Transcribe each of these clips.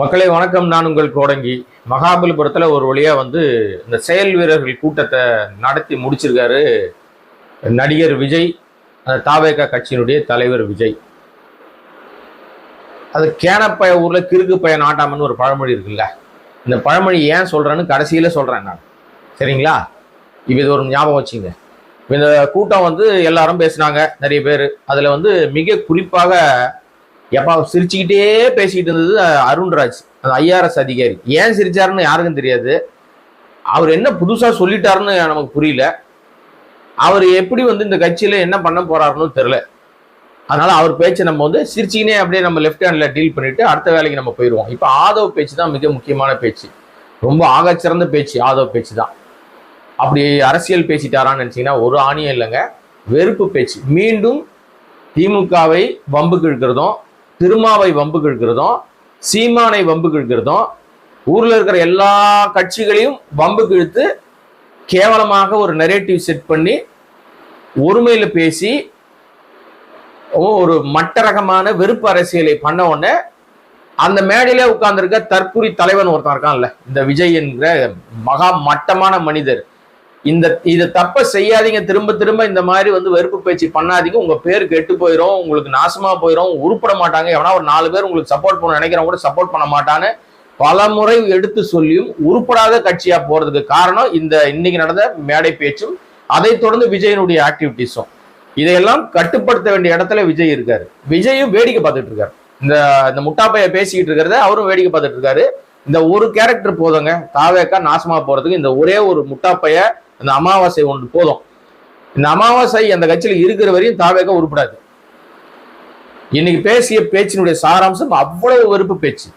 மக்களை வணக்கம். நான் உங்கள் கோடங்கி. மகாபலிபுரத்தில் ஒரு வழியாக வந்து இந்த செயல் வீரர்கள் கூட்டத்தை நடத்தி முடிச்சிருக்காரு நடிகர் விஜய் அந்த தாவேகா கட்சியினுடைய தலைவர் விஜய். அது கேனப்பய ஊரில் கிறுக்கு பய நாட்டாமன்னு ஒரு பழமொழி இருக்குல்ல. இந்த பழமொழி ஏன் சொல்கிறேன்னு கடைசியில் சொல்கிறேன் நான். சரிங்களா? இப்போ இது ஒரு ஞாபகம் வச்சுங்க. இந்த கூட்டம் வந்து எல்லாரும் பேசினாங்க நிறைய பேர். அதில் வந்து மிக குறிப்பாக எப்பா சிரிச்சுக்கிட்டே பேசிக்கிட்டு இருந்தது அருண்ராஜ் அந்த ஐஆர்எஸ் அதிகாரி. ஏன் சிரிச்சாருன்னு யாருக்கும் தெரியாது. அவர் என்ன புதுசாக சொல்லிட்டாருன்னு நமக்கு புரியல. அவர் எப்படி வந்து இந்த கட்சியில் என்ன பண்ண போறாருன்னு தெரில அதனால அவர் பேச்சை நம்ம வந்து சிரிச்சிக்கினே அப்படியே நம்ம லெஃப்ட் ஹேண்ட்ல டீல் பண்ணிட்டு அடுத்த வேலைக்கு நம்ம போயிடுவோம். இப்போ ஆதவ் பேச்சு தான் மிக முக்கியமான பேச்சு. ரொம்ப ஆகச்சிறந்த பேச்சு ஆதவ் பேச்சு தான். அப்படி அரசியல் பேசிட்டாரான்னு நினச்சிங்கன்னா ஒரு ஆணியம் இல்லைங்க. வெறுப்பு பேச்சு. மீண்டும் திமுகவை வம்புக்கு இழுக்கிறதும் திருமாவை வம்பு கிழக்கிறதும் சீமானை வம்பு கிழக்கிறதும் ஊர்ல இருக்கிற எல்லா கட்சிகளையும் வம்பு கிழித்து கேவலமாக ஒரு நெரேட்டிவ் செட் பண்ணி ஒருமையில் பேசி ஓ- ஒரு மட்ட ரகமான வெறுப்பு அரசியலை பண்ண உடனே அந்த மேடையில உட்கார்ந்துருக்க தற்குறி தலைவன் ஒருத்தன் இருக்கான்ல இந்த விஜய் என்கிற மகா மட்டமான மனிதர். இந்த இதை தப்ப செய்யாதீங்க. திரும்ப திரும்ப இந்த மாதிரி வந்து வெறுப்பு பேச்சு பண்ணாதீங்க. உங்க பேர் கெட்டு போயிடும் உங்களுக்கு நாசமா போயிடும் உருப்பட மாட்டாங்க. எவனா ஒரு நாலு பேர் உங்களுக்கு சப்போர்ட் பண்ண நினைக்கிறவங்க கூட சப்போர்ட் பண்ண மாட்டான்னு பல முறை எடுத்து சொல்லியும் உருப்படாத கட்சியா போறதுக்கு காரணம் இந்த இன்னைக்கு நடந்த மேடை பேச்சும் அதை தொடர்ந்து விஜயனுடைய ஆக்டிவிட்டிஸும் இதையெல்லாம் கட்டுப்படுத்த வேண்டிய இடத்துல விஜய் இருக்காரு. விஜயும் வேடிக்கை பார்த்துட்டு இருக்காரு. இந்த இந்த முட்டாப்பைய பேசிக்கிட்டு இருக்கிறத அவரும் வேடிக்கை பார்த்துட்டு இருக்காரு. இந்த ஒரு கேரக்டர் போதுங்க. தாவேக்கா நாசமா போறதுக்கு இந்த ஒரே ஒரு முட்டாப்பைய அந்த அமாவாசை ஒன்று போதும். இந்த அமாவாசை அந்த கட்சியில இருக்கிற வரையும் தாவேக உருப்படாது. இன்னைக்கு பேசிய பேச்சினுடைய சாராம்சம் அவ்வளவு வெறுப்பு பேச்சு.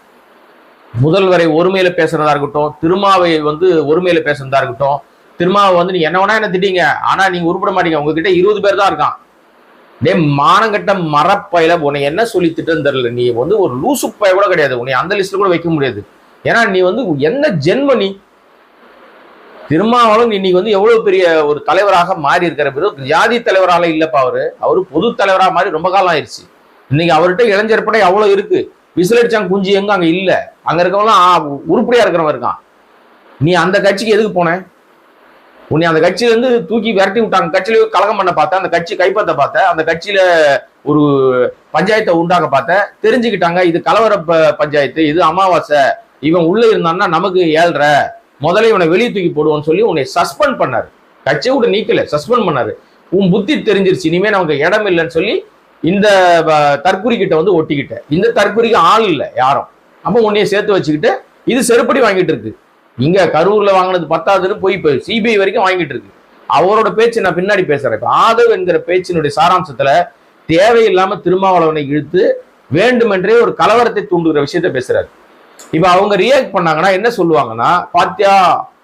முதல்வரை ஒருமையில பேசுறதா இருக்கட்டும் திருமாவை வந்து ஒருமையில பேசுறதா இருக்கட்டும் திருமாவை வந்து நீ என்ன வேணா என்ன திட்டீங்க ஆனா நீங்க உருப்பிட மாட்டீங்க. உங்ககிட்ட இருபது பேர் தான் இருக்கான். டே மானங்கட்ட மரப்பையில உன்னை என்ன சொல்லி திட்டம் தெரியல. நீ வந்து ஒரு லூசு பய கூட கிடையாது. உன்னை அந்த லிஸ்ட்ல கூட வைக்க முடியாது. ஏன்னா நீ வந்து என்ன ஜென்ம நீ திருமாவளவன் இன்னைக்கு வந்து எவ்வளவு பெரிய ஒரு தலைவராக மாறி இருக்கிற பிறகு ஜாதி தலைவரால இல்லப்பா அவரு. அவரு பொது தலைவராக மாறி ரொம்ப காலம் ஆயிடுச்சு. இன்னைக்கு அவர்கிட்ட இளைஞர் படை அவ்வளவு இருக்கு. விசிலடிச்சாங்க குஞ்சு எங்க? அங்க இல்ல. அங்க இருக்கவங்களாம் உருப்படியா இருக்கிறவன் இருக்கான். நீ அந்த கட்சிக்கு எதுக்கு போன? உன்னை அந்த கட்சியில இருந்து தூக்கி விரட்டி விட்டாங்க. கட்சியில கலகம் பண்ண பார்த்த அந்த கட்சி கைப்பற்ற பார்த்த அந்த கட்சியில ஒரு பஞ்சாயத்தை உண்டாக்க பார்த்த தெரிஞ்சுக்கிட்டாங்க இது கலவர ப- பஞ்சாயத்து இது அமாவாசை. இவன் உள்ள இருந்தான்னா நமக்கு ஏழ்ற முதல்ல இவனை வெளியே தூக்கி போடுவோம்னு சொல்லி உன்னை சஸ்பெண்ட் பண்ணார். கட்சியை விட நீக்கல சஸ்பெண்ட் பண்ணாரு. உன் புத்தி தெரிஞ்சிருச்சு இனிமே நமக்கு இடம் இல்லைன்னு சொல்லி இந்த வ- தற்குறி கிட்ட வந்து ஒட்டிக்கிட்ட. இந்த தற்குறிக்கு ஆள் இல்லை யாரும். அப்போ உன்னைய சேர்த்து வச்சுக்கிட்டு இது செருப்படி வாங்கிட்டு இருக்கு. இங்க கரூர்ல வாங்கினது பத்தாதுன்னு போய் இப்போ சிபிஐ வரைக்கும் வாங்கிட்டு இருக்கு. அவரோட பேச்சு நான் பின்னாடி பேசுறேன். ஆதவ் என்கிற பேச்சினுடைய சாராம்சத்துல தேவையில்லாம திருமாவளவனை இழுத்து வேண்டுமென்றே ஒரு கலவரத்தை தூண்டுகிற விஷயத்த பேசுறாரு. இப்ப அவங்க ரியாக்ட் பண்ணாங்கன்னா என்ன சொல்லுவாங்கன்னா பாத்தியா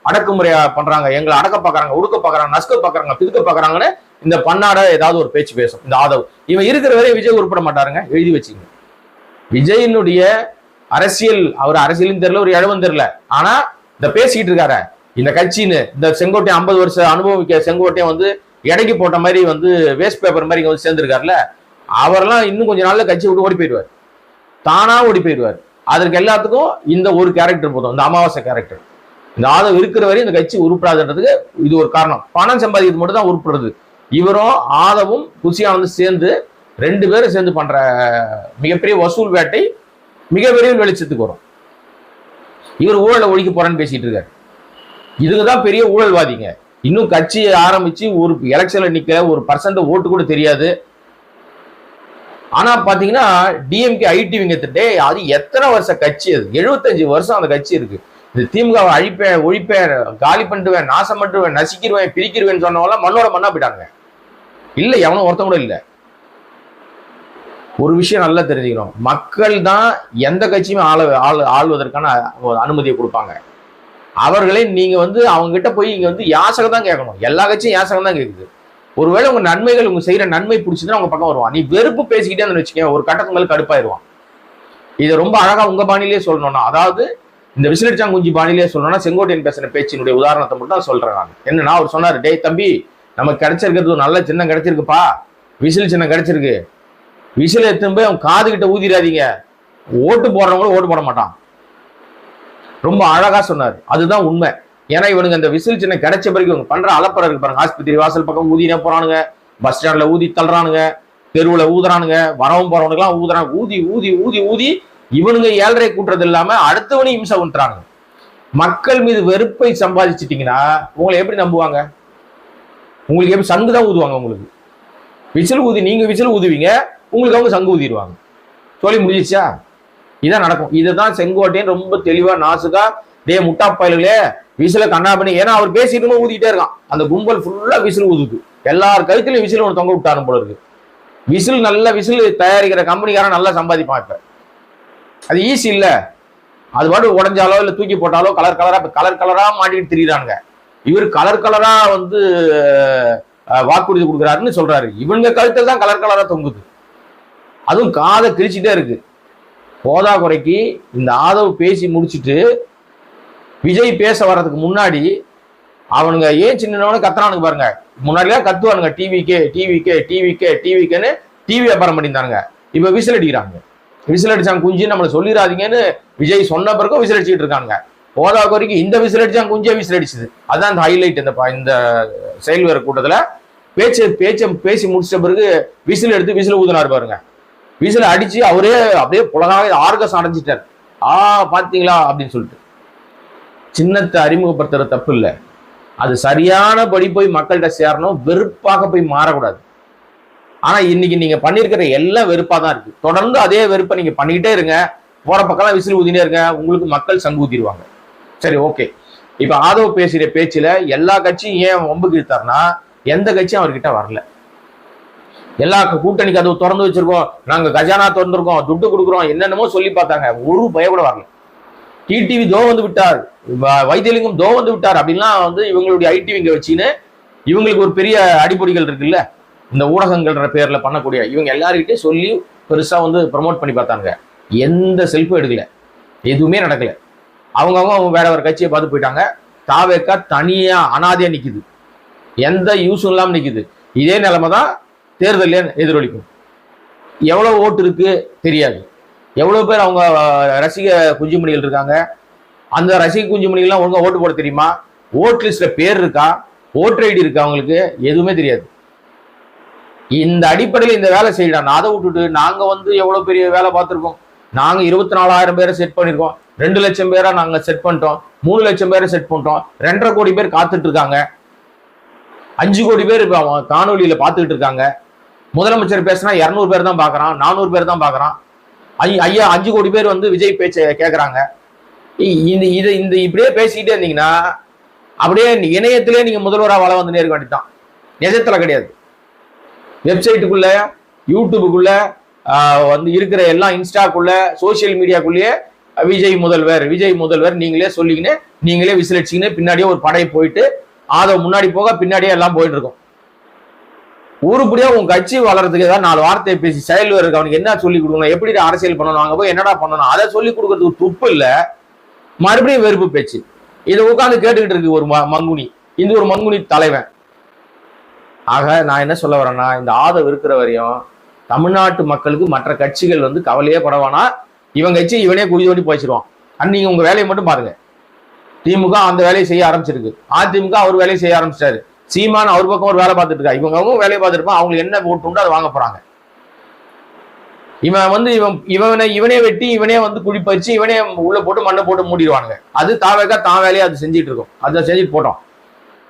அடக்குமுறையா பண்றாங்க எங்களை அடக்க பாக்குறாங்க உடுக்க பாக்குறாங்க நசுக்க பாக்குறாங்க பிதுக்க பாக்குறாங்கன்னு இந்த பன்னாட ஏதாவது ஒரு பேச்சு பேசும் இந்த ஆதவ். இவன் இருக்கிற வரை விஜய் உருப்பட மாட்டாருங்க எழுதி வச்சுங்க. விஜயினுடைய அரசியல் அவர் அரசியலும் தெரியல ஒரு இழவும் தெரியல. ஆனா இந்த பேசிக்கிட்டு இருக்காரு. இந்த கட்சின்னு இந்த செங்கோட்டை ஐம்பது வருஷம் அனுபவிக்க செங்கோட்டையை வந்து இடைக்கு போட்ட மாதிரி வந்து வேஸ்ட் பேப்பர் மாதிரி இங்க வந்து சேர்ந்திருக்காருல அவரெல்லாம் இன்னும் கொஞ்ச நாள்ல கட்சி விட்டு ஓடி போயிடுவார். தானா ஓடி போயிடுவார். அதற்கு எல்லாத்துக்கும் இந்த ஒரு கேரக்டர் போதும் இந்த அமாவாசை கேரக்டர் இந்த ஆதம் இருக்கிற வரையும் இந்த கட்சி உருப்படாதுன்றதுக்கு இது ஒரு காரணம். பணம் சம்பாதிக்கிறது மட்டும் தான் உருப்படுறது. இவரும் ஆதவும் குசியானந்தும் சேர்ந்து ரெண்டு பேரும் சேர்ந்து பண்ற மிகப்பெரிய வசூல் வேட்டை மிக விரைவில் வெளிச்சத்துக்கு வரும். இவர் ஊழலை ஒழிக்க போறேன்னு பேசிட்டு இருக்காரு. இதுக்குதான் பெரிய ஊழல்வாதிங்க. இன்னும் கட்சியை ஆரம்பிச்சு ஒரு எலெக்ஷன்ல நிக்க ஒரு பர்சன்ட் ஓட்டு கூட தெரியாது. ஆனா பாத்தீங்கன்னா டிஎம்கே ஐடி விங்கத்திட்டே அது எத்தனை வருஷம் கட்சி அது? எழுபத்தஞ்சு வருஷம் அந்த கட்சி இருக்கு. இந்த திமுகவை அழிப்பேன் ஒழிப்பேன் காலி பண்ணிடுவேன் நாசம் பண்ணிடுவேன் நசிக்கிடுவேன் பிரிக்கிடுவேன்னு சொன்னவங்களாம் மண்ணோட மண்ணா போயிட்டாங்க இல்ல எவனும் ஒருத்தன் கூட இல்ல. ஒரு விஷயம் நல்லா தெரிஞ்சுக்கணும். மக்கள் தான் எந்த கட்சியுமே ஆள ஆள் ஆள்வதற்கான அனுமதியை கொடுப்பாங்க. அவர்களே நீங்க வந்து அவங்க கிட்ட போய் இங்க வந்து யாசகம் தான் கேட்கணும். எல்லா கட்சியும் யாசகம் தான் கேட்குது. ஒருவேளை உங்க நன்மைகள் உங்க செய்யற நன்மை பிடிச்சதுன்னா உங்க பக்கம் வருவான். நீ வெறுப்பு பேசிக்கிட்டே இருந்தேன்னு வச்சுக்கேன் ஒரு கட்டத்து மேல கடுப்பாயிருவான். இதை ரொம்ப அழகா உங்க பாணிலேயே சொல்லணும்னா அதாவது இந்த விசிலடிச்சாங்குஞ்சி பாணிலேயே சொல்லணும்னா செங்கோட்டையன் பேசின பேச்சினுடைய உதாரணத்தை மட்டும் தான் சொல்றேன் நான். என்னன்னா அவர் சொன்னாரு டேய் தம்பி நமக்கு கிடைச்சிருக்கிறது ஒரு நல்ல சின்னம் கிடைச்சிருக்குப்பா. விசில் சின்னம் கிடைச்சிருக்கு. விசில் எடுத்துன்னு போய் அவன் காது கிட்ட ஊதிடாதீங்க ஓட்டு போடுறவங்களும் ஓட்டு போட மாட்டான். ரொம்ப அழகா சொன்னார். அதுதான் உண்மை. ஏன்னா இவனுங்க அந்த விசில் சின்ன கிடைச்ச பிறகு இவங்க பண்ற அலப்பறம் இருக்கு பாருங்க. ஆஸ்பத்திரி வாசல் பக்கம் ஊதினே போறானுங்க. பஸ் ஸ்டாண்ட்ல ஊதி தள்ளுறானுங்க. தெருவுல ஊதுறானுங்க. வரவும் போறவனுக்குலாம் ஊதுறாங்க. ஊதி ஊதி ஊதி ஊதி இவனுங்க ஏழரை கூட்டுறது இல்லாம அடுத்தவனையும் இம்சை பண்றானுங்க மக்கள் மீது வெறுப்பை சம்பாதிச்சிட்டீங்கன்னா உங்களை எப்படி நம்புவாங்க? உங்களுக்கு எப்படி சங்கு தான் ஊதுவாங்க உங்களுக்கு? விசில் ஊதி நீங்க விசில் ஊதுவீங்க உங்களுக்கு அவங்க சங்கு ஊதிடுவாங்க. சொல்லி முடிஞ்சிச்சா இதான் நடக்கும். இதுதான் செங்கோட்டையன் ரொம்ப தெளிவா நாசுக்கா டே முட்டா பயல்களே விசில கண்ணா பண்ணி. ஏன்னா அவர் பேசிட்டு ஊதிக்கிட்டே இருக்கான். அந்த கும்பல் ஃபுல்லா விசில் ஊதுது. எல்லார் கழுத்துலயும் விசில் ஒன்று தொங்க விட்டாரு போல இருக்கு. விசில் நல்ல விசில் தயாரிக்கிற கம்பெனிக்காரன் நல்லா சம்பாதிப்பான் இப்ப. அது ஈஸி இல்ல. அது பாட்டு உடஞ்சாலோ இல்ல தூக்கி போட்டாலோ கலர் கலரா இப்ப கலர் கலரா மாட்டிக்கிட்டு திரியிறானுங்க. இவர் கலர் கலரா வந்து வாக்குறுதி கொடுக்குறாருன்னு சொல்றாரு. இவங்க கழுத்துல தான் கலர் கலரா தொங்குது. அதுவும் காதை கிழிச்சிட்டே இருக்கு. போதா குறைக்கு இந்த ஆதவ் பேசி முடிச்சிட்டு விஜய் பேச வர்றதுக்கு முன்னாடி அவனுங்க ஏன் சின்னவனு கத்துறானுங்க பாருங்க. முன்னாடிலாம் கத்துவானுங்க டிவிக்கே டிவிக்கே டிவிக்கே டிவிக்கேன்னு டிவி வியாபாரம் பண்ணியிருந்தானுங்க. இப்போ விசில் அடிக்கிறாங்க. விசில் அடிச்சாங்க குஞ்சு நம்மளை சொல்லிடாதீங்கன்னு விஜய் சொன்ன பிறகு விசில் அடிச்சுட்டு இருக்காங்க போதா குறைக்கு இந்த விசில் அடிச்சாங்க குஞ்சே விசில் அடிச்சுது. அதுதான் அந்த ஹைலைட் இந்த இந்த செயல் வேற கூட்டத்தில். பேச்சு பேச்சை பேசி முடிச்ச பிறகு விசில் எடுத்து விசில் ஊதினார் பாருங்க. விசில் அடிச்சு அவரே அப்படியே புலகாக ஆர்கஸ் அடைஞ்சிட்டார். ஆ பாத்தீங்களா? அப்படின்னு சொல்லிட்டு. சின்னத்தை அறிமுகப்படுத்துற தப்பு இல்லை. அது சரியானபடி போய் மக்கள்கிட்ட சேரணும் வெறுப்பாக போய் மாறக்கூடாது. ஆனா இன்னைக்கு நீங்க பண்ணியிருக்கிற எல்லாம் வெறுப்பா தான் இருக்கு. தொடர்ந்து அதே வெறுப்பை நீங்க பண்ணிக்கிட்டே இருங்க. போற பக்கம்லாம் விசில் ஊதினே இருங்க. உங்களுக்கு மக்கள் சங்கு ஊதிடுவாங்க சரி ஓகே. இப்ப ஆதவ் பேசுகிற பேச்சுல எல்லா கட்சியும் ஏன் ஒம்புக்கு இழுத்தாருன்னா எந்த கட்சியும் அவர்கிட்ட வரல. எல்லா கூட்டணிக்கு அது திறந்து வச்சிருக்கோம். நாங்க கஜானா திறந்துருக்கோம். துட்டு கொடுக்குறோம். என்னென்னமோ சொல்லி பார்த்தாங்க. ஒரு பய கூட வரல. டிடிவி தோ வந்து விட்டார். வ- வைத்தியலிங்கம் தோ வந்து விட்டார். அப்படின்லாம் வந்து இவங்களுடைய ஐடிவி இங்கே வச்சுன்னு இவங்களுக்கு ஒரு பெரிய அடிப்பொடிகள் இருக்குல்ல? இந்த ஊடகங்கள்ன்ற பேரில் பண்ணக்கூடிய இவங்க எல்லாருக்கிட்டே சொல்லி பெருசாக வந்து ப்ரமோட் பண்ணி பார்த்தாங்க. எந்த செல்ஃபும் எடுக்கல. எதுவுமே நடக்கல. அவங்கவுங்க அவங்க வேற ஒரு கட்சியை பார்த்து போயிட்டாங்க. தாவேக்கா தனியாக அனாதையாக நிற்கிது எந்த யூஸும் இல்லாமல் நிற்கிது இதே நிலைமை தான் தேர்தலில் எதிரொலிக்கும். எவ்வளோ ஓட்டு இருக்கு? தெரியாது. எவ்வளவு பேர் அவங்க ரசிக குஞ்சுமணிகள் இருக்காங்க? அந்த ரசிக குஞ்சுமணிகள்லாம் ஒழுங்கா ஓட்டு போட தெரியுமா? ஓட் லிஸ்ட்ல பேர் இருக்கா? ஓட்டர் ஐடி இருக்கா அவங்களுக்கு? எதுவுமே தெரியாது. இந்த அடிப்படையில் இந்த வேலை செய்யலாம் அதை விட்டுட்டு நாங்க வந்து எவ்வளவு பெரிய வேலை பார்த்துருக்கோம். நாங்க இருபத்தி நாலாயிரம் பேரை செட் பண்ணிருக்கோம் ரெண்டு லட்சம் பேரை நாங்க செட் பண்ணிட்டோம். மூணு லட்சம் பேரை செட் பண்ணிட்டோம். ரெண்டரை கோடி பேர் காத்துட்டு இருக்காங்க. அஞ்சு கோடி பேர் இப்ப அவன் காணொலியில பார்த்துக்கிட்டு இருக்காங்க. முதலமைச்சர் பேசினா இரநூறு பேர் தான் பார்க்குறான். நானூறு பேர் தான் பார்க்குறான். ஐயா அஞ்சு கோடி பேர் வந்து விஜய் பேச்சை கேட்கறாங்க இ- இந்த இதை இந்த இப்படியே பேசிக்கிட்டே இருந்தீங்கன்னா அப்படியே இணையத்திலே நீங்க முதல்வராக வள வந்து நேர்க்க வேண்டியதான் நிஜத்துல கிடையாது. வெப்சைட்டுக்குள்ள யூடியூபுக்குள்ள வந்து இருக்கிற எல்லாம் இன்ஸ்டாக்குள்ள சோஷியல் மீடியாக்குள்ளேயே விஜய் முதல்வர் விஜய் முதல்வர் நீங்களே சொல்லிக்கின்னு நீங்களே விசிலடிச்சிக்கின்னு பின்னாடியே ஒரு படை போயிட்டு அதை முன்னாடி போக பின்னாடியே எல்லாம் போயிட்டு இருக்கும். உருப்படியா உன் கட்சி வளர்றதுக்கு ஏதாவது நாலு வார்த்தையை பேசி செயல் இருக்கு அவனுக்கு என்ன சொல்லி கொடுக்கணும்? எப்படி அரசியல் பண்ணணும்? அங்க போய் என்னடா பண்ணணும்? அதை சொல்லி கொடுக்கறதுக்கு துப்பு இல்ல. மறுபடியும் வெறுப்பு பேச்சு. இதை உட்காந்து கேட்டுக்கிட்டு இருக்கு ஒரு ம- மங்குனி. இந்த ஒரு மங்குனி தலைவன். ஆக நான் என்ன சொல்ல வரேன்னா இந்த ஆதரவு இருக்கிற வரையும் தமிழ்நாட்டு மக்களுக்கு மற்ற கட்சிகள் வந்து கவலையே படவானா? இவன் கட்சி இவனே குடி தோண்டி போயிச்சிருவான் அன்னைக்கு உங்க வேலையை மட்டும் பாருங்க. திமுக அந்த வேலையை செய்ய ஆரம்பிச்சிருக்கு. அதிமுக அவர் வேலையை செய்ய ஆரம்பிச்சிட்டாரு. சீமான் அவர் பக்கம் ஒரு வேலை பார்த்துட்டு இருக்கா. இவங்க அவங்க வேலையை பார்த்துருப்பான் அவங்களுக்கு என்ன ஓட்டு அதை வாங்க போறாங்க. இவன் வந்து இவன் இவனை இவனே வெட்டி இவனே வந்து குழி பறிச்சு இவனே உள்ள போட்டு மண்ணை போட்டு மூடிடுவானுங்க. அது தாவேக்கா தான் வேலையை அது செஞ்சுட்டு இருக்கும். அதை செஞ்சுட்டு போட்டோம்.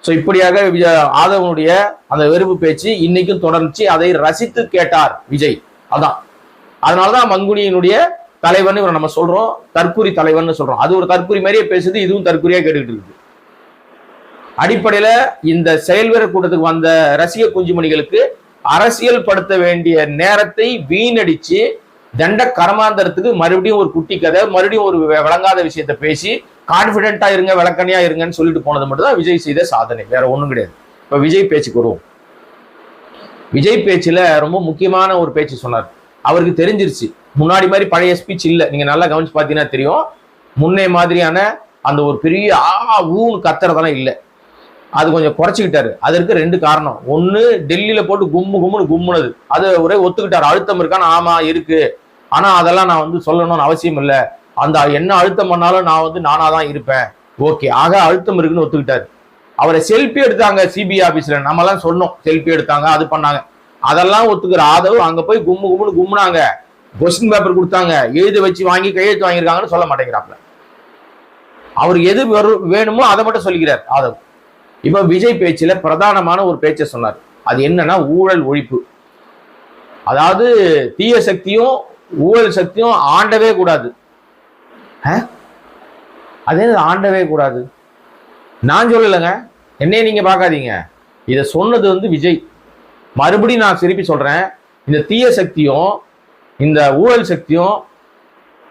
ஸோ இப்படியாக விஜய் ஆதவனுடைய அந்த வெறுப்பு பேச்சு இன்னைக்கும் தொடர்ந்துச்சு. அதை ரசித்து கேட்டார் விஜய். அதான். அதனாலதான் மங்குனியினுடைய தலைவன் இவரை நம்ம சொல்றோம். தற்குறி தலைவன் சொல்றோம். அது ஒரு தற்குறி மாதிரியே பேசுது. இதுவும் தற்குறியா கேட்டுக்கிட்டு இருக்குது. அடிப்படையில் இந்த செயல்வீர கூட்டத்துக்கு வந்த ரசிக குஞ்சுமணிகளுக்கு அரசியல் படுத்த வேண்டிய நேரத்தை வீணடிச்சு தண்ட கரமாந்தரத்துக்கு மறுபடியும் ஒரு குட்டி கதை மறுபடியும் ஒரு விளங்காத விஷயத்த பேசி கான்பிடென்ட்டா இருங்க விளக்கணியா இருங்கன்னு சொல்லிட்டு போனது மட்டும் தான் விஜய் செய்த சாதனை. வேற ஒண்ணும் கிடையாது. இப்ப விஜய் பேச்சுக்கு வருவோம். விஜய் பேச்சுல ரொம்ப முக்கியமான ஒரு பேச்சு சொன்னார். அவருக்கு தெரிஞ்சிருச்சு. முன்னாடி மாதிரி பழைய ஸ்பீச் இல்லை. நீங்க நல்லா கவனிச்சு பார்த்தீங்கன்னா தெரியும். முன்னே மாதிரியான அந்த ஒரு பெரிய ஆ ஊன்னு கத்துறதெல்லாம் இல்லை. அது கொஞ்சம் குறைச்சிக்கிட்டாரு. அதற்கு ரெண்டு காரணம். ஒன்று டெல்லியில போட்டு கும்மு கும்முன்னு கும்முனது. அது ஒரே ஒத்துக்கிட்டாரு. அழுத்தம் இருக்கான்னு ஆமா இருக்கு. ஆனா அதெல்லாம் நான் வந்து சொல்லணும்னு அவசியம் இல்லை. அந்த என்ன அழுத்தம் பண்ணாலும் நான் வந்து நானா தான் இருப்பேன். ஓகே. ஆக அழுத்தம் இருக்குன்னு ஒத்துக்கிட்டாரு. அவரை செல்ஃபி எடுத்தாங்க சிபிஐ ஆபீஸ்ல நம்ம எல்லாம் சொன்னோம் செல்ஃபி எடுத்தாங்க அது பண்ணாங்க. அதெல்லாம் ஒத்துக்கிற ஆதவ் அங்க போய் கும்மு கும்முன்னு கும்முனாங்க. கொஸ்டின் பேப்பர் கொடுத்தாங்க. எழுதி வச்சு வாங்கி கையெழுத்து வாங்கியிருக்காங்கன்னு சொல்ல மாட்டேங்கிறாப்ல அவருக்கு எது வேணுமோ அதை மட்டும் சொல்லிக்கிறார் ஆதவ் இப்ப விஜய் பேச்சில் பிரதானமான ஒரு பேச்சை சொன்னார். அது என்னன்னா ஊழல் ஒழிப்பு. அதாவது தீய சக்தியும் ஊழல் சக்தியும் ஆண்டவே கூடாது. ஆ? அதே ஆண்டவே கூடாது? நான் சொல்லலைங்க. என்னைய நீங்க பார்க்காதீங்க. இதை சொன்னது வந்து விஜய். மறுபடியும் நான் திருப்பி சொல்றேன். இந்த தீய சக்தியும் இந்த ஊழல் சக்தியும்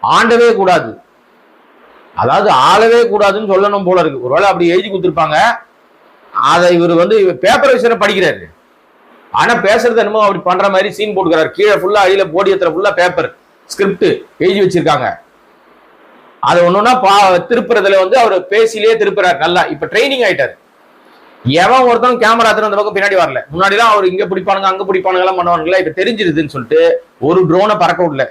ஆண்டவே கூடாது. அதாவது ஆளவே கூடாதுன்னு சொல்லணும் போல இருக்கு. ஒருவேளை அப்படி எழுதி கொடுத்துருப்பாங்க. அதை இவர் வந்து பேப்பர் விஷயம் படிக்கிறாரு. ஆனா பேசுறது என்னமோ அப்படி பண்ற மாதிரி சீன் போட்டுக்கிறாரு. கீழே ஃபுல்லா அடியில போடியத்துல ஃபுல்லா பேப்பர் ஸ்கிரிப்ட் எழுதி வச்சிருக்காங்க. அதை ஒண்ணுன்னா பா திருப்புறதுல வந்து அவர் பேசிலேயே திருப்புறாரு நல்லா. இப்ப ட்ரைனிங் ஆயிட்டாரு. எவன் ஒருத்தன் கேமரா எடுத்துட்டு அந்த பக்கம் பின்னாடி வரல. முன்னாடிலாம் அவர் இங்க பிடிப்பானுங்க அங்க பிடிப்பானுங்க எல்லாம் பண்ணுவானுங்களா? இப்ப தெரிஞ்சிருதுன்னு சொல்லிட்டு ஒரு ட்ரோனை பறக்க விடல.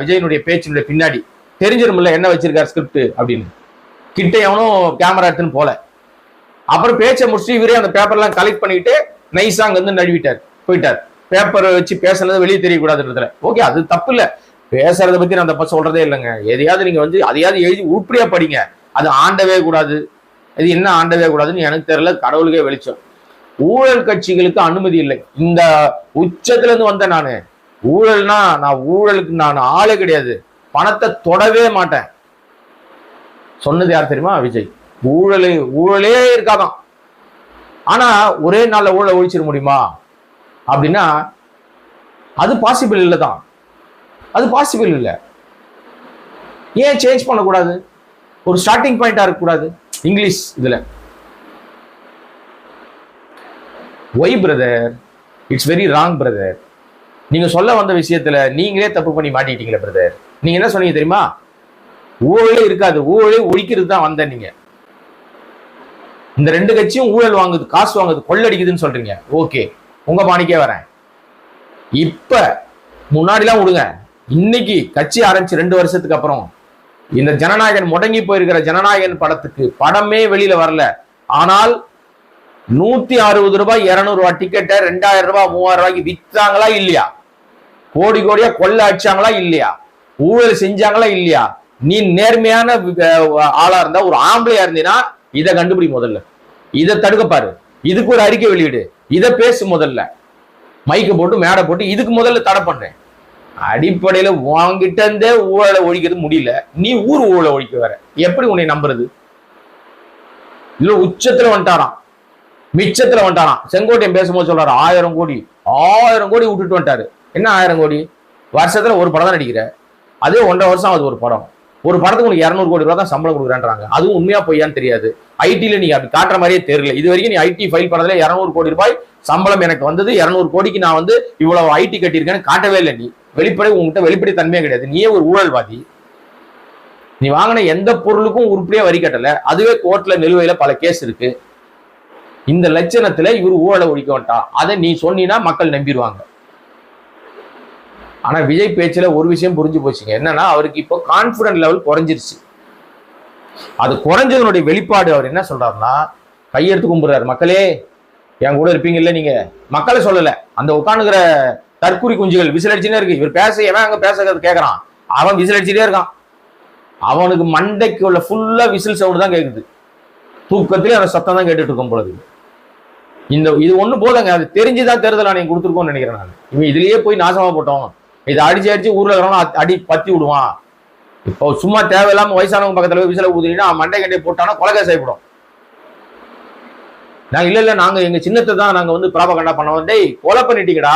விஜயனுடைய பேச்சினுடைய பின்னாடி. தெரிஞ்சிருமில்ல என்ன வச்சிருக்காரு ஸ்கிரிப்ட் அப்படின்னு. கிட்ட எவனும் கேமரா எடுத்துன்னு போல. அப்புறம் பேச்சை முடிச்சுட்டு இவரே அந்த பேப்பர்லாம் கலெக்ட் பண்ணிட்டு நைஸா அங்க இருந்து நழுவிட்டார். போயிட்டார். பேப்பர் வச்சு பேசுனது வெளியே தெரியக்கூடாதுன்றதுல ஓகே அது தப்பு இல்ல. பேசுறத பத்தி நான் தப்ப சொல்றதே இல்லைங்க. எதையாவது நீங்க வந்து அதையாவது எழுதி உருப்படியா படிங்க. அது ஆண்டவே கூடாது. இது என்ன ஆண்டவே கூடாதுன்னு எனக்கு தெரியல. கடவுளுக்கே வெளிச்சம். ஊழல் கட்சிகளுக்கு அனுமதி இல்லை. இந்த உச்சத்துல இருந்து வந்தேன் நானு. ஊழல்னா நான் ஊழலுக்கு நான் ஆளே கிடையாது. பணத்தை தொடவே மாட்டேன். சொன்னது யார் தெரியுமா? விஜய். ஊழலே ஊழலே இருக்காதான். ஆனா ஒரே நாள்ல ஊழலை ஒழிச்சிட முடியுமா? அப்படின்னா அது பாசிபிள் இல்லை தான் அது பாசிபிள் இல்லை. ஏன் சேஞ்ச் பண்ணக்கூடாது? ஒரு ஸ்டார்டிங் பாயிண்டா இருக்கக்கூடாது. இங்கிலீஷ் இதுல. Why brother it's very wrong brother நீங்க சொல்ல வந்த விஷயத்துல நீங்களே தப்பு பண்ணி மாட்டிட்டீங்களே பிரதர் நீங்க என்ன சொன்னீங்க தெரியுமா? ஊழலே இருக்காது. ஊழலே ஒழிக்கிறது தான் வந்தேன் நீங்க. இந்த ரெண்டு கட்சியும் ஊழல் வாங்குது காசு வாங்குது கொள்ளடிக்குதுன்னு சொல்றீங்க. ஓகே. உங்க பாணிக்கே வரேன். இப்ப முன்னாடிலாம் விடுங்க. இன்னைக்கு கட்சி ஆரம்பிச்சு ரெண்டு வருஷத்துக்கு அப்புறம் இந்த ஜனநாயகன் முடங்கி போயிருக்கிற ஜனநாயகன் படத்துக்கு படமே வெளியில வரல. ஆனால் நூத்தி அறுபது ரூபாய் இருநூறு ரூபாய் டிக்கெட்டை ரெண்டாயிரம் ரூபாய் மூவாயிரம் ரூபாய்க்கு வித்தாங்களா இல்லையா? கோடி கோடியா கொள்ள அடிச்சாங்களா இல்லையா? ஊழல் செஞ்சாங்களா இல்லையா? நீ நேர்மையான ஆளா இருந்தா ஒரு ஆம்பளையா இருந்தீன்னா இதை கண்டுபிடி முதல்ல. இதை தடுக்க பாரு. இதுக்கு ஒரு அறிக்கை வெளியிடு. இதை பேசு முதல்ல. மைக்கை போட்டு மேடை போட்டு இதுக்கு முதல்ல தடை பண்ணேன் அடிப்படையில வாங்கிட்ட இருந்தே ஊழலை ஒழிக்கிறது முடியல. நீ ஊர் ஊழலை ஒழிக்க வர எப்படி உன்னை நம்புறது? இதுல உச்சத்துல வந்துட்டாராம். மிச்சத்துல வந்துட்டாராம். செங்கோட்டையன் பேசும்போது சொல்றாரு ஆயிரம் கோடி. ஆயிரம் கோடி விட்டுட்டு வந்துட்டாரு. என்ன ஆயிரம் கோடி? வருஷத்துல ஒரு படம் தான் நடிக்கிற. அதே ஒன்றரை வருஷம் ஆகுது ஒரு படம். ஒரு படத்துக்கு உனக்கு இரநூறு கோடி ரூபா தான் சம்பளம் கொடுக்குறான்றாங்க. அதுவும் உண்மையா பொய்யான்னு தெரியாது. ஐடியில் நீங்க அப்படி காட்டுற மாதிரியே தெரியல. இது வரைக்கும் நீ ஐடி ஃபைல் பண்ணதுல இரநூறு கோடி ரூபாய் சம்பளம் எனக்கு வந்தது. இரநூறு கோடிக்கு நான் வந்து இவ்வளவு ஐடி கட்டியிருக்கேன்னு காட்டவே இல்லை நீ. வெளிப்படை உங்ககிட்ட வெளிப்படை தன்மையே கிடையாது. நீயே ஒரு ஊழல்வாதி. நீ வாங்கின எந்த பொருளுக்கும் உருப்படியா வரி கட்டல. அதுவே கோர்ட்ல நிலுவையில பல கேஸ் இருக்கு. இந்த லட்சணத்துல இவர் ஊழலை ஒழிக்க வேண்டாம் அதை நீ சொன்னீன்னா மக்கள் நம்பிடுவாங்க ஆனால் விஜய் பேச்சில் ஒரு விஷயம் புரிஞ்சு போச்சுங்க. என்னன்னா அவருக்கு இப்போ கான்ஃபிடன்ட் லெவல் குறைஞ்சிருச்சு. அது குறைஞ்சதனுடைய வெளிப்பாடு அவர் என்ன சொல்றாருன்னா கையெடுத்து கும்பிடுறாரு. மக்களே என் கூட இருப்பீங்கல்ல நீங்க? மக்களை சொல்லல. அந்த உட்காந்துக்கிற தற்குறி குஞ்சுகள் விசில் அடிச்சுனே இருக்கு. இவர் பேச எவன் அங்க பேசுறது கேட்கறான் அவன் விசில் அடிச்சுட்டே இருக்கான். அவனுக்கு மண்டைக்கு உள்ள ஃபுல்லா விசில் சவுண்டு தான் கேட்குது தூக்கத்திலே அவன் சத்தம் தான் கேட்டுட்டு இருக்கும் பொழுது. இந்த இது ஒண்ணு போதுங்க. அது தெரிஞ்சுதான் தேர்தல் ஆணையம் கொடுத்துருக்கோம்னு நினைக்கிறேன் நான். இவன் இதுலயே போய் நாசமா போட்டோம். இதை அடிச்சு அடிச்சு ஊர்ல இருக்கிறவங்க அடி பத்தி விடுவான். இப்போ சும்மா தேவையில்லாம வயசானவங்க பக்கத்துல போய் விசில ஊதுனீங்கன்னா மண்டை கண்டையை போட்டானா கொலகை செய்யப்படும் நான் இல்ல இல்ல நாங்க எங்க சின்னத்தை தான் நாங்க வந்து பிராபகண்டா பண்ணோம். டேய் கொலை பண்ணிட்டீங்கடா.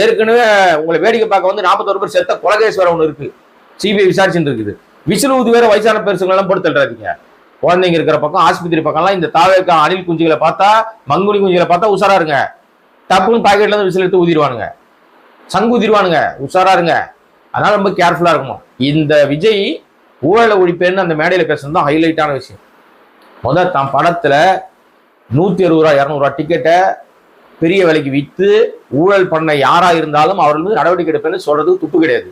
ஏற்கனவே உங்களை வேடிக்கை பார்க்க வந்து நாற்பத்தொரு பேர் செத்த கொலகேஸ்வரம் ஒன்று இருக்கு. சிபிஐ விசாரிச்சுட்டு இருக்குது. விசில் ஊது வேற வயசான பெருசுங்களெல்லாம் போட்டு தள்ளுறாதீங்க குழந்தைங்க இருக்கிற பக்கம் ஆஸ்பத்திரி பக்கம்லாம் இந்த தாவேக்கா அணில் குஞ்சுகளை பார்த்தா மங்குனி குஞ்சுகளை பார்த்தா உசாரா இருங்க. டப்புன்னு பாக்கெட்ல இருந்து விசில் எடுத்து ஊதிடுவானுங்க. சங்குதிருவானுங்க உஷாரா இருங்க. அதனால ரொம்ப கேர்ஃபுல்லா இருக்கணும். இந்த விஜய் ஊழலை ஒழிப்பேன்னு அந்த மேடையில பேசுறது தான் ஹைலைட்டான விஷயம். முதல் தான் படத்துல நூத்தி அறுபது ரூபா இரநூறுவா டிக்கெட்டை பெரிய விலைக்கு விற்று ஊழல் பண்ண யாரா இருந்தாலும் அவர்கள் வந்து நடவடிக்கை எடுப்பேன்னு சொல்றது துப்பு கிடையாது.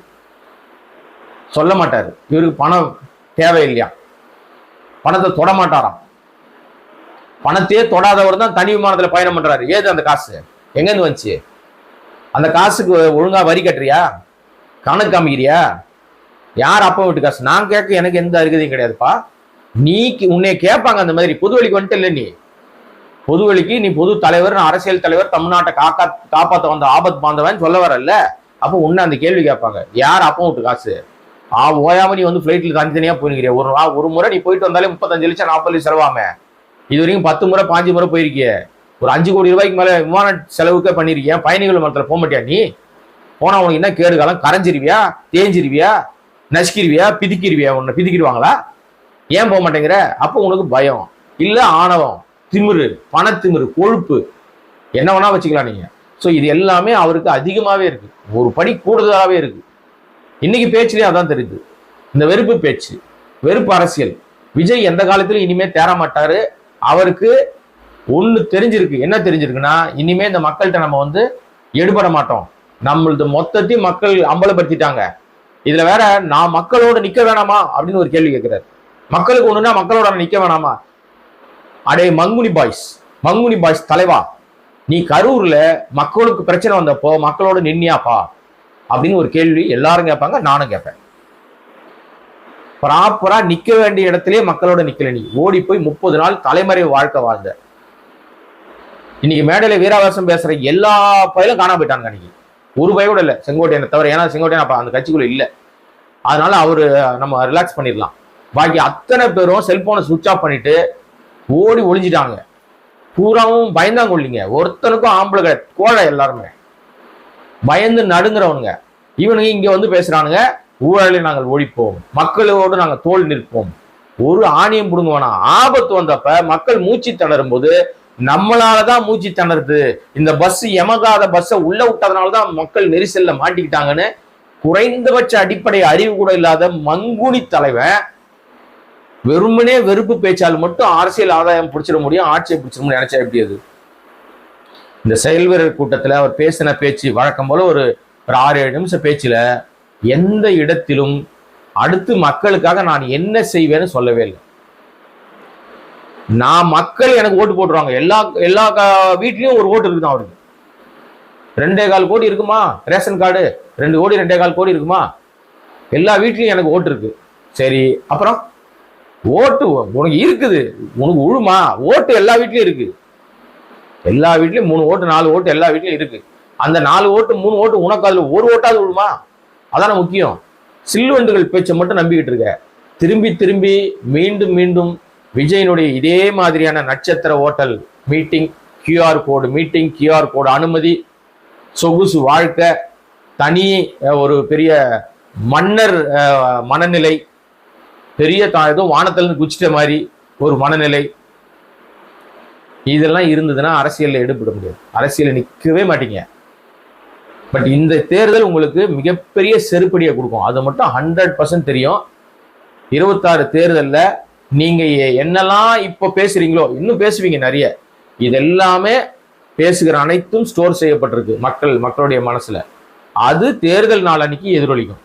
சொல்ல மாட்டார். இவருக்கு பணம் தேவையில்லையா? பணத்தை தொட மாட்டாராம். பணத்தையே தொடாதவர் தான் தனி விமானத்தில் பயணம் பண்றாரு. ஏது அந்த காசு? எங்கேருந்து வந்துச்சு? அந்த காசுக்கு ஒழுங்காக வரி கட்டுறியா? கணக்கு காமிக்கிறியா? யார் அப்பா வீட்டு காசு? நான் கேட்க எனக்கு எந்த அருகதையும் கிடையாதுப்பா. நீ உன்னை கேட்பாங்க அந்த மாதிரி. பொது வழிக்கு வந்துட்டு இல்லை நீ? பொது வழிக்கு நீ பொது தலைவர் நான் அரசியல் தலைவர் தமிழ்நாட்டை காக்கா காப்பாற்ற வந்த ஆபத் பாந்தவன் சொல்ல வரல அப்போ உன்னை அந்த கேள்வி கேட்பாங்க. யார் அப்பா வீட்டு காசு? ஆ ஓயாம நீ வந்து ஃப்ளைட்டில் தனித்தனியாக போயிருக்கிறிய? ஒரு நாள் ஒரு முறை நீ போயிட்டு வந்தாலே முப்பத்தஞ்சு லட்சம் நாற்பது லட்சம் செலவாமே. இது வரைக்கும் பத்து முறை பாஞ்சு முறை போயிருக்கிய. ஒரு அஞ்சு கோடி ரூபாய்க்கு மேலே விமான செலவுக்கே பண்ணியிருக்கியா பயணிகள் மரத்துல போக மாட்டியா நீ? போனால் உனக்கு என்ன கேடு காலம் கரைஞ்சிருவியா? தேஞ்சிருவியா? நசுக்கிருவியா? பிதிக்கிருவியா? உன்னை பிதிக்கிடுவாங்களா? ஏன் போக மாட்டேங்கிற? அப்போ உனக்கு பயம். இல்லை ஆணவம் திமிரு பணத்திமிரு கொழுப்பு. என்ன வேணா வச்சுக்கலாம் நீங்கள் ஸோ இது எல்லாமே அவருக்கு அதிகமாகவே இருக்குது ஒரு படி கூடுதலாகவே இருக்குது இன்னைக்கு பேச்சுலேயே அதான் தெரியுது. இந்த வெறுப்பு பேச்சு வெறுப்பு அரசியல். விஜய் எந்த காலத்திலும் இனிமேல் தேற மாட்டாரு. அவருக்கு ஒன்று தெரிஞ்சிருக்கு. என்ன தெரிஞ்சிருக்குன்னா இனிமே இந்த மக்கள்கிட்ட நம்ம வந்து எடுபட மாட்டோம். நம்மளது மொத்தத்தையும் மக்கள் அம்பலப்படுத்திட்டாங்க. இதுல வேற நான் மக்களோட நிக்க வேணாமா? அப்படின்னு ஒரு கேள்வி கேட்கிறார் மக்களுக்கு ஒண்ணுன்னா மக்களோட நிக்க வேணாமா? அடே மங்குனி பாய்ஸ் மங்குனி பாய்ஸ் தலைவா நீ கரூர்ல மக்களுக்கு பிரச்சனை வந்தப்போ மக்களோட நின்னியாப்பா? அப்படின்னு ஒரு கேள்வி எல்லாரும் கேட்பாங்க நானும் கேட்பேன். ப்ராப்பரா நிக்க வேண்டிய இடத்துலயே மக்களோட நிக்கல நீ. ஓடி போய் முப்பது நாள் தலைமறை வாழ்க்கை வாழ்ந்த. இன்னைக்கு மேடையில வீராவாசம் பேசுற எல்லா பயிலும் காணாம போயிட்டாங்க அன்னைக்கு. ஒரு பய கூட இல்ல. செங்கோட்டையனை தவிர ஏன்னா செங்கோட்டையன் அப்போ அந்த கட்சிக்குள்ள இல்ல. அதனால அவரு நம்ம ரிலாக்ஸ் பண்ணிடலாம். பாக்கி அத்தனை பேரும் செல்போனை சுவிட்ச் ஆஃப் பண்ணிட்டு ஓடி ஒளிஞ்சிட்டாங்க. பூராவும் பயந்தாங்கொள்ளிங்க ஒருத்தனுக்கும் ஆம்பளை கிடையாது. கோழை எல்லாருமே. பயந்து நடுங்கிறவனுங்க. இவனுங்க இங்க வந்து பேசுறானுங்க. ஊழலை நாங்கள் ஒழிப்போம். மக்களோடு நாங்கள் தோல் நிற்போம். ஒரு ஆணியம் புடுங்க வேணாம் ஆபத்து வந்தப்ப மக்கள் மூச்சு தளரும் போது நம்மளாலதான் மூச்சு திணறுது. இந்த பஸ் எமகாத பஸ்ஸை உள்ள விட்டதுனாலதான் மக்கள் நெரிசல்ல மாட்டிக்கிட்டாங்கன்னு குறைந்தபட்ச அடிப்படை அறிவு கூட இல்லாத மங்குனி தலைவன் வெறுமனே வெறுப்பு பேச்சால் மட்டும் அரசியல் ஆதாயம் பிடிச்சிட முடியும் ஆட்சியை பிடிச்சிட முடியும் நினைச்சா எப்படி அது? இந்த செயல்வீரர் கூட்டத்துல அவர் பேசின பேச்சு வழக்கம் போல ஒரு ஒரு ஆறு ஏழு நிமிஷம் பேச்சுல எந்த இடத்திலும் அடுத்து மக்களுக்காக நான் என்ன செய்வேன்னு சொல்லவே இல்லை. நான் மக்கள் எனக்கு ஓட்டு போட்டுருவாங்க. எல்லா எல்லா க- வீட்லயும் ஒரு ஓட்டு இருக்குதான் அவருக்கு. ரெண்டே கால் கோடி இருக்குமா? Ration card. ரெண்டு கோடி ரெண்டே கால் கோடி இருக்குமா? எல்லா வீட்லயும் எனக்கு ஓட்டு இருக்கு. சரி அப்புறம்? ஓட்டு உனக்கு இருக்குது. உனக்கு உழுமா? ஓட்டு எல்லா வீட்லயும் இருக்கு. எல்லா வீட்லயும் மூணு ஓட்டு நாலு ஓட்டு எல்லா வீட்லயும் இருக்கு. அந்த நாலு ஓட்டு மூணு ஓட்டு உனக்கு அதுல ஒரு ஓட்டாவது விழுமா அதான முக்கியம். சில்லுவண்டுகள் பேச்சை மட்டும் நம்பிக்கிட்டு இருக்க. திரும்பி திரும்பி மீண்டும் மீண்டும் விஜயனுடைய இதே மாதிரியான நட்சத்திர hotel meeting QR code meeting QR code அனுமதி சொகுசு வாழ்க்கை தனி ஒரு பெரிய மன்னர் மனநிலை பெரிய தா ஏதோ வானத்திலிருந்து குச்சிட்ட மாதிரி ஒரு மனநிலை. இதெல்லாம் இருந்ததுன்னா அரசியலில் எடுபட முடியாது. அரசியலில் நிற்கவே மாட்டீங்க. பட் இந்த தேர்தல் உங்களுக்கு மிகப்பெரிய செருப்படியை கொடுக்கும். அது மட்டும் ஹண்ட்ரட் பர்சன்ட் தெரியும். இருபத்தாறு தேர்தலில் நீங்க என்னெல்லாம் இப்போ பேசுறீங்களோ இன்னும் பேசுவீங்க நிறைய. இதெல்லாமே பேசுகிற அனைத்தும் ஸ்டோர் செய்யப்பட்டிருக்கு மக்கள் மக்களுடைய மனசுல. அது தேர்தல் நாள் அன்னைக்கு எதிரொலிக்கும்.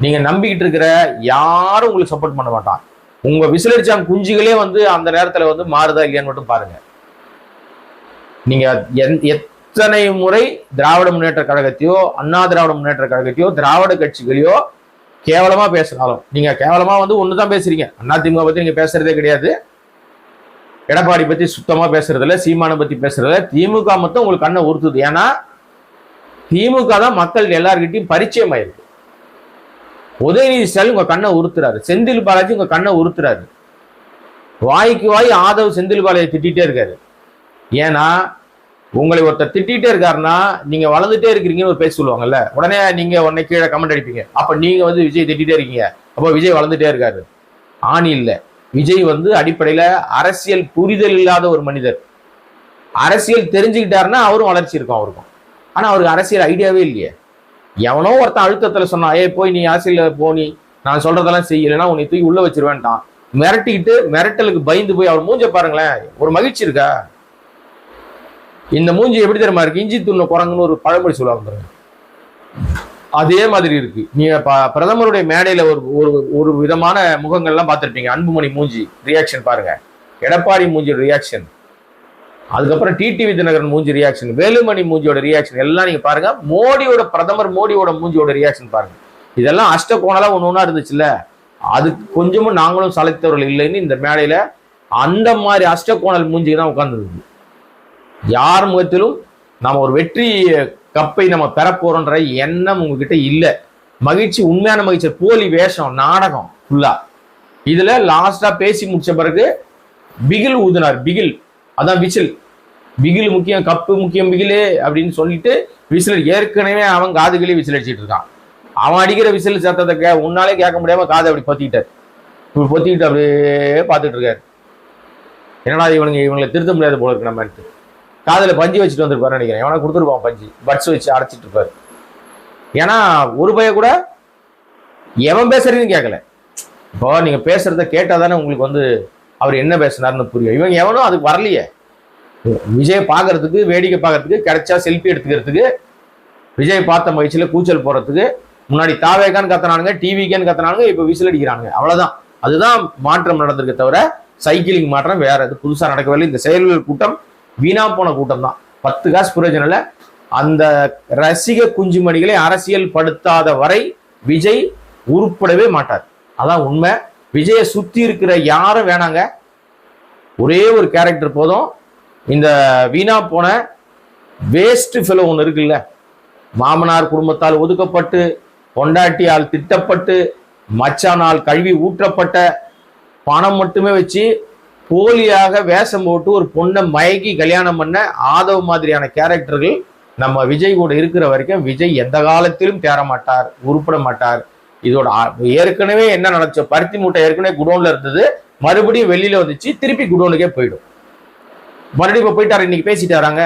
நீங்க நம்பிக்கிட்டு இருக்கிற யாரும் உங்களுக்கு சப்போர்ட் பண்ண மாட்டான். உங்க விசிலடிச்சாங்க குஞ்சுகளே வந்து அந்த நேரத்துல வந்து மாறுதா இல்லையான்னு மட்டும் பாருங்க. நீங்க எந்- எத்தனை முறை திராவிட முன்னேற்ற கழகத்தையோ அண்ணா திராவிட முன்னேற்ற கழகத்தையோ திராவிட கட்சிகளையோ கேவலமாக பேசினாலும் நீங்கள் கேவலமாக வந்து ஒன்று தான் பேசுறீங்க அதிமுக பற்றி நீங்கள் பேசுறதே கிடையாது. எடப்பாடி பற்றி சுத்தமாக பேசுறதில்ல சீமானை பற்றி பேசுறதில்ல. திமுக மட்டும் உங்களுக்கு கண்ணை உறுத்துது ஏன்னா திமுக தான் மக்கள் எல்லார்கிட்டையும் பரிச்சயம் ஆயிருக்கு உதயநிதி ஸ்டாலின் உங்கள் கண்ணை உறுத்துறாரு செந்தில் பாலாஜி உங்கள் கண்ணை உறுத்துறாரு வாய்க்கு வாய் ஆதவ் செந்தில் பாலாஜி திட்டிகிட்டே இருக்காரு. ஏன்னா உங்களை ஒருத்தர் திட்டிகிட்டே இருக்காருன்னா நீங்க வளர்ந்துட்டே இருக்கிறீங்கன்னு ஒரு பேச சொல்லுவாங்கல்ல. உடனே நீங்க உடனே கீழே கமெண்ட் அடிப்பீங்க. அப்ப நீங்க வந்து விஜய் திட்டிகிட்டே இருக்கீங்க. அப்போ விஜய் வளர்ந்துட்டே இருக்காரு. ஆணி இல்லை. விஜய் வந்து அடிப்படையில அரசியல் புரிதல் இல்லாத ஒரு மனிதர். அரசியல் தெரிஞ்சுக்கிட்டாருன்னா அவரும் வளர்ச்சி இருக்கும் அவருக்கும். ஆனா அவருக்கு அரசியல் ஐடியாவே இல்லையே. எவனோ ஒருத்தன் அழுத்தத்துல சொன்னான் ஏய் போய் நீ அரசியல் போனி நான் சொல்றதெல்லாம் செய்யலைன்னா உன்னை தூக்கி உள்ள வச்சிருவேன்ட்டான். மிரட்டிக்கிட்டு மிரட்டலுக்கு பயந்து போய் அவர் மூஞ்ச பாருங்களேன். ஒரு மகிழ்ச்சி இருக்கா? இந்த மூஞ்சி எப்படி தெரியுமா இருக்கு? இஞ்சி துண்ண குரங்குன்னு ஒரு பழமொழி சொல்லுவாங்க அதே மாதிரி இருக்கு. நீங்க ப- பிரதமருடைய மேடையில ஒரு ஒரு ஒரு விதமான முகங்கள்லாம் பார்த்துருப்பீங்க. அன்புமணி மூஞ்சி ரியாக்ஷன் பாருங்க. எடப்பாடி மூஞ்சி ரியாக்ஷன் அதுக்கப்புறம் டிடிவி தினகரன் மூஞ்சி ரியாக்ஷன் வேலுமணி மூஞ்சியோட ரியாக்ஷன் எல்லாம் நீங்க பாருங்க. மோடியோட பிரதமர் மோடியோட மூஞ்சியோட ரியாக்ஷன் பாருங்க. இதெல்லாம் அஷ்டகோணலாம் ஒன்று ஒன்றா இருந்துச்சுல்ல. அது கொஞ்சமும் நாங்களும் சளைத்தவர்கள் இல்லைன்னு இந்த மேடையில அந்த மாதிரி அஷ்டகோணல் மூஞ்சி தான் உட்காந்துருக்கு யார் முகத்திலும் நம்ம ஒரு வெற்றி கப்பை நம்ம பெறப்போறோன்ற எண்ணம் உங்ககிட்ட இல்லை. மகிழ்ச்சி உண்மையான மகிழ்ச்சி போலி வேஷம் நாடகம் ஃபுல்லா இதுல லாஸ்டா பேசி முடிச்ச பிறகு பிகில் ஊதினார் பிகில். அதான் விசில். பிகில் முக்கியம் கப்பு முக்கியம் பிகிலு அப்படின்னு சொல்லிட்டு விசில் ஏற்கனவே அவன் காதுகளே விசில் அடிச்சிட்டு இருக்கான். அவன் அடிக்கிற விசில் சத்தத்தை கே உன்னாலே கேட்க முடியாம காதை அப்படி பொத்திக்கிட்டார். இப்படி பொத்திக்கிட்டு அப்படியே பார்த்துட்டு இருக்காரு. என்னடா இவனுங்க இவங்களை திருத்த முடியாது போல இருக்கு நம்ம காதில் பஞ்சு வச்சுட்டு வந்திருப்பாரு நினைக்கிறேன். எவனா கொடுத்துருப்பான் பஞ்சு. பட்ஸ் வச்சு அடைச்சிட்டு இருப்பாரு. ஏன்னா ஒரு பைய கூட எவன் பேசுறதுன்னு கேட்கல இப்போ நீங்க பேசுறத கேட்டாதானே உங்களுக்கு வந்து அவர் என்ன பேசினார்னு புரியும். இவங்க எவனும் அதுக்கு வரலையே. விஜய் பார்க்கறதுக்கு வேடிக்கை பார்க்கறதுக்கு கிடைச்சா செல்ஃபி எடுத்துக்கிறதுக்கு விஜய் பார்த்த மகிழ்ச்சியில் கூச்சல் போறதுக்கு முன்னாடி தாவேக்கான்னு கத்தனானுங்க டிவிக்கேன்னு கத்தனானுங்க இப்போ விசில் அடிக்கிறானுங்க. அவ்வளோதான் அதுதான் மாற்றம் நடந்திருக்கே தவிர சைக்கிளிங் மாற்றம் வேற. எது புதுசாக நடக்கவில்லை. இந்த செயல்கள் கூட்டம் வீணா போன கூட்டம் தான் பத்து காசு பிரயோஜனம் இல்லை. அந்த ரசிக குஞ்சுமணிகளை அரசியல் படுத்தாத வரை விஜய் உருப்படவே மாட்டார். அதான் உண்மை. விஜயை சுத்தி இருக்கிற யாரும் வேணாங்க. ஒரே ஒரு கேரக்டர் போதும். இந்த வீணா போன வேஸ்ட் ஃபெலோ ஒன்று இருக்குல்ல. மாமனார் குடும்பத்தால் ஒதுக்கப்பட்டு பொண்டாட்டியால் திட்டப்பட்டு மச்சானால் கழுவி ஊற்றப்பட்ட பணம் மட்டுமே வச்சு போலியாக வேஷம் போட்டு ஒரு பொண்ணை மயக்கி கல்யாணம் பண்ண ஆதவ் மாதிரியான கேரக்டர்கள் நம்ம விஜய் கூட இருக்கிற வரைக்கும் விஜய் எந்த காலத்திலும் தேற மாட்டார் உருப்பட மாட்டார் இதோட ஏற்கனவே என்ன நடந்துச்சு? பருத்தி மூட்டை ஏற்கனவே குடோன்ல இருந்தது. மறுபடியும் வெளியில வந்துச்சு. திருப்பி குடோனுக்கே போயிடும். மறுபடியும் இப்போ போயிட்டாரு. இன்னைக்கு பேசிட்டாராங்க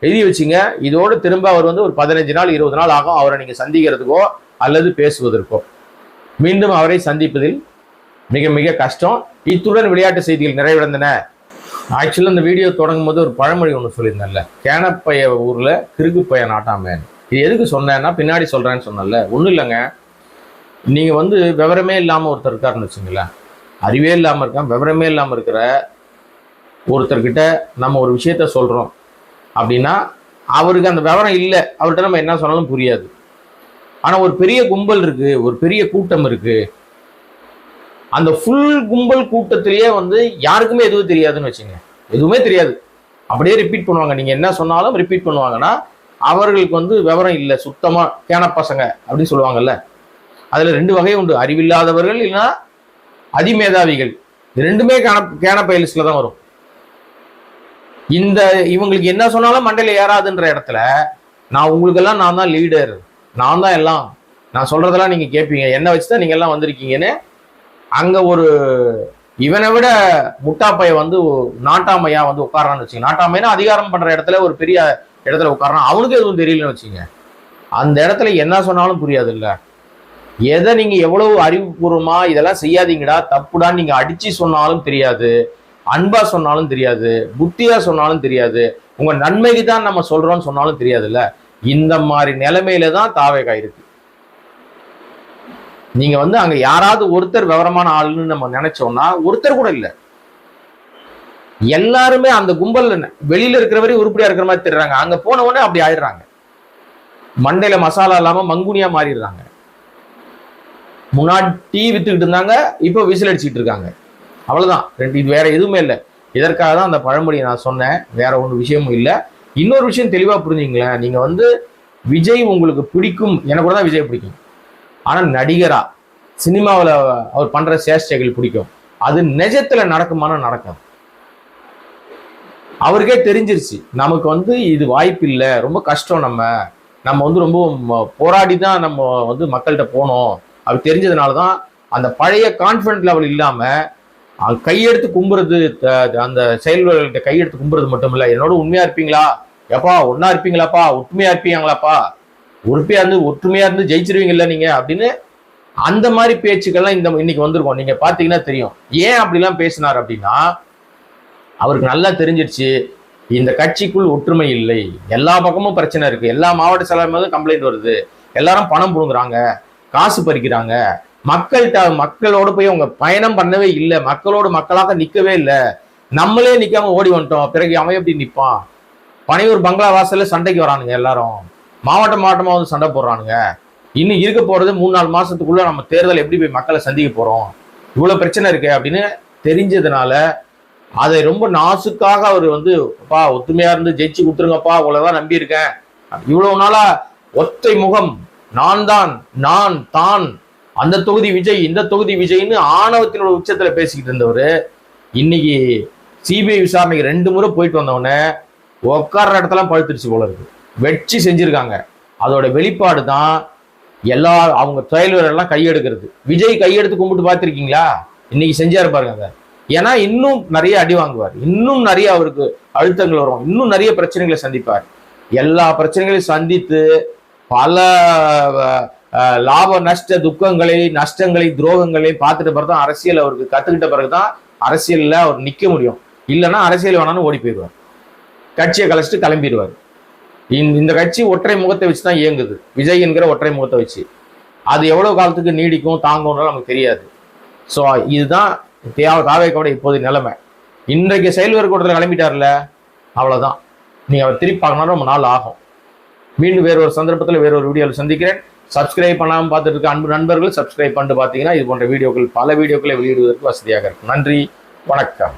எழுதி வச்சுங்க. இதோடு திரும்ப அவர் வந்து ஒரு பதினஞ்சு நாள் இருபது நாள் ஆகும். அவரை நீங்க சந்திக்கிறதுக்கோ அல்லது பேசுவதற்கோ. மீண்டும் அவரை சந்திப்பதில் மிக மிக கஷ்டம். இத்துடன் விளையாட்டு செய்திகள் நிறைவடைந்தன. ஆக்சுவலாக இந்த வீடியோ தொடங்கும் போது ஒரு பழமொழி ஒன்று சொல்லியிருந்தேன்ல. கேனப்பைய ஊரில் கிறுக்கு பைய நாட்டாமேன் இது எதுக்கு சொன்னேன்னா பின்னாடி சொல்கிறேன்னு சொன்னேன்ல. ஒன்றும் இல்லைங்க. நீங்கள் வந்து விவரமே இல்லாமல் ஒருத்தர் இருக்காருன்னு வச்சுங்களேன் அறிவே இல்லாமல் இருக்கான் விவரமே இல்லாமல் இருக்கிற ஒருத்தர்கிட்ட நம்ம ஒரு விஷயத்த சொல்கிறோம் அப்படின்னா அவருக்கு அந்த விவரம் இல்லை. அவர்கிட்ட நம்ம என்ன சொன்னாலும் புரியாது. ஆனால் ஒரு பெரிய கும்பல் இருக்குது ஒரு பெரிய கூட்டம் இருக்குது அந்த ஃபுல் கும்பல் கூட்டத்திலேயே வந்து யாருக்குமே எதுவும் தெரியாதுன்னு வச்சுங்க. எதுவுமே தெரியாது. அப்படியே ரிப்பீட் பண்ணுவாங்க. நீங்கள் என்ன சொன்னாலும் ரிப்பீட் பண்ணுவாங்கன்னா அவர்களுக்கு வந்து விவரம் இல்லை. சுத்தமாக கேன பசங்க அப்படின்னு சொல்லுவாங்கல்ல. அதில் ரெண்டு வகை உண்டு. அறிவில்லாதவர்கள் இல்லைன்னா அதிமேதாவிகள். இது ரெண்டுமே கேன கேன பயலிஸ்ல தான் வரும். இந்த இவங்களுக்கு என்ன சொன்னாலும் மண்டையில் ஏறாதுன்ற இடத்துல நான் உங்களுக்கெல்லாம் நான் தான் லீடர் நான் தான் எல்லாம். நான் சொல்றதெல்லாம் நீங்கள் கேட்பீங்க என்ன வச்சுதான் நீங்கள் எல்லாம் வந்திருக்கீங்கன்னு அங்க ஒரு இவனை விட முட்டாப்பைய வந்து நாட்டாமையா வந்து உட்காரான்னு வச்சுங்க நாட்டாமையா அதிகாரம் பண்ற இடத்துல ஒரு பெரிய இடத்துல உட்காரான் அவனுக்கு எதுவும் தெரியலன்னு வச்சுங்க அந்த இடத்துல என்ன சொன்னாலும் புரியாது இல்ல எதை நீங்க எவ்வளவு அறிவுபூர்வமா இதெல்லாம் செய்யாதீங்கடா தப்புடா நீங்க அடிச்சு சொன்னாலும் தெரியாது அன்பா சொன்னாலும் தெரியாது புத்தியா சொன்னாலும் தெரியாது உங்க நன்மைக்கு தான் நம்ம சொல்றோம்னு சொன்னாலும் தெரியாதுல்ல. இந்த மாதிரி நிலைமையில தான் தாவேகா இருக்கு. நீங்க வந்து அங்க யாராவது ஒருத்தர் விவரமான ஆளுன்னு நம்ம நினைச்சோம்னா ஒருத்தர் கூட இல்ல. எல்லாருமே அந்த கும்பல் வெளியில இருக்கிற வரையும் உருப்படியா இருக்கிற மாதிரி தெரியுறாங்க அங்க போன உடனே அப்படி ஆயிடுறாங்க. மண்டையில மசாலா இல்லாம மங்குனியா மாறிடுறாங்க. முன்னாடி டீ வித்துக்கிட்டு இருந்தாங்க இப்போ விசில் அடிச்சுட்டு இருக்காங்க. அவ்வளவுதான். ரெண்டு இது வேற எதுவுமே இல்லை. இதற்காக தான் அந்த பழமொழியை நான் சொன்னேன். வேற ஒன்று விஷயமும் இல்லை. இன்னொரு விஷயம் தெளிவாக புரிஞ்சுங்களேன். நீங்கள் வந்து விஜய் உங்களுக்கு பிடிக்கும். எனக்கு கூட தான் விஜய் பிடிக்கும். ஆனால் நடிகரா சினிமாவில் அவர் பண்ற சேஷ்டைகள் பிடிக்கும். அது நிஜத்துல நடக்குமானா நடக்கும் அவருக்கே தெரிஞ்சிருச்சு நமக்கு வந்து இது வாய்ப்பு இல்லை ரொம்ப கஷ்டம் நம்ம. நம்ம வந்து ரொம்ப போராடி தான் நம்ம வந்து மக்கள்கிட்ட போனோம். அப்படி தெரிஞ்சதுனால தான் அந்த பழைய கான்ஃபிடன்ட் லெவல் இல்லாமல் கையெடுத்து கும்புறது த- அந்த செயல்கள்கிட்ட கையெடுத்து கும்புறது மட்டும் இல்லை என்னோட உண்மையா இருப்பீங்களா? எப்பா ஒன்னா இருப்பீங்களாப்பா? ஒற்றுமையா இருப்பீங்களாப்பா? உறுப்பியா இருந்து ஒற்றுமையா இருந்து ஜெயிச்சிருவீங்கல்ல நீங்க அப்படின்னு அந்த மாதிரி பேச்சுக்கள்லாம் இந்த இன்னைக்கு வந்திருக்கோம். நீங்க பாத்தீங்கன்னா தெரியும். ஏன் அப்படிலாம் பேசினார் அப்படின்னா அவருக்கு நல்லா தெரிஞ்சிருச்சு இந்த கட்சிக்குள் ஒற்றுமை இல்லை. எல்லா பக்கமும் பிரச்சனை இருக்கு. எல்லா மாவட்ட செயலாளர் கம்ப்ளைண்ட் வருது. எல்லாரும் பணம் புடுங்குறாங்க காசு பறிக்கிறாங்க. மக்கள்கிட்ட மக்களோட போய் அவங்க பயணம் பண்ணவே இல்லை. மக்களோடு மக்களாக நிற்கவே இல்லை. நம்மளே நிற்காம ஓடி வந்துட்டோம். பிறகு அவன் எப்படி நிற்பான் பனையூர் பங்களா வாசல்ல சண்டைக்கு வரானுங்க எல்லாரும். மாவட்டம் மாவட்டமாக வந்து சண்டை போடுறானுங்க. இன்னும் இருக்க போகிறது மூணு நாலு மாதத்துக்குள்ளே நம்ம தேர்தல் எப்படி போய் மக்களை சந்திக்க போகிறோம் இவ்வளோ பிரச்சனை இருக்குது அப்படின்னு தெரிஞ்சதுனால அதை ரொம்ப நாசுக்காக அவர் வந்து அப்பா ஒத்துமையாக இருந்து ஜெயிச்சு கொடுத்துருங்கப்பா அவ்வளோதான் நம்பி இருக்கேன். நாளாக ஒத்தை முகம் நான் தான் நான் தான் அந்த தொகுதி விஜய் இந்த தொகுதி விஜய்னு ஆணவத்தினோட உச்சத்தில் பேசிக்கிட்டு இருந்தவர் இன்னைக்கு சிபிஐ விசாரணைக்கு ரெண்டு முறை போயிட்டு வந்தவொடனே உட்கார்ற இடத்துல பழுத்துருச்சு போல இருக்குது வெற்றி செஞ்சுருக்காங்க. அதோட வெளிப்பாடு தான் எல்லா அவங்க தொழில்வர் எல்லாம் கையெடுக்கிறது. விஜய் கையெடுத்து கும்பிட்டு பார்த்துருக்கீங்களா? இன்னைக்கு செஞ்சாரு பாருங்க அதை. ஏன்னா இன்னும் நிறைய அடி வாங்குவார். இன்னும் நிறைய அவருக்கு அழுத்தங்கள் வரும். இன்னும் நிறைய பிரச்சனைகளை சந்திப்பார். எல்லா பிரச்சனைகளையும் சந்தித்து பல லாப நஷ்ட துக்கங்களை நஷ்டங்களை துரோகங்களை பார்த்துட்ட பிறகு தான் அரசியல் அவருக்கு கற்றுக்கிட்ட பிறகு தான் அரசியலில் அவர் நிற்க முடியும். இல்லைன்னா அரசியல் வேணாலும் ஓடி போயிடுவார். கட்சியை கலைச்சிட்டு கிளம்பிடுவார். இந்த இந்த கட்சி ஒற்றை முகத்தை வச்சு தான் இயங்குது. விஜய் என்கிற ஒற்றை முகத்தை வச்சு. அது எவ்வளவு காலத்துக்கு நீடிக்கும் தாங்கும்னாலும் நமக்கு தெரியாது. ஸோ இதுதான் தேவை தாவேக்கோட இப்போதைய நிலைமை. இன்றைக்கு செயல்வர் கூட்டத்தில் கிளம்பிட்டார்ல அவ்வளோதான் நீங்கள் அவர் திருப்பி பார்க்கணும் ரொம்ப நாள் ஆகும். மீண்டும் வேறு ஒரு சந்தர்ப்பத்தில் வேறு ஒரு வீடியோவில் சந்திக்கிறேன். சப்ஸ்கிரைப் பண்ணாமல் பார்த்துட்டு இருக்க அன்பு நண்பர்கள் சப்ஸ்கிரைப் பண்ணிட்டு பார்த்தீங்கன்னா இது போன்ற வீடியோக்கள் பல வீடியோக்களை வெளியிடுவதற்கு வசதியாக இருக்கும். நன்றி வணக்கம்.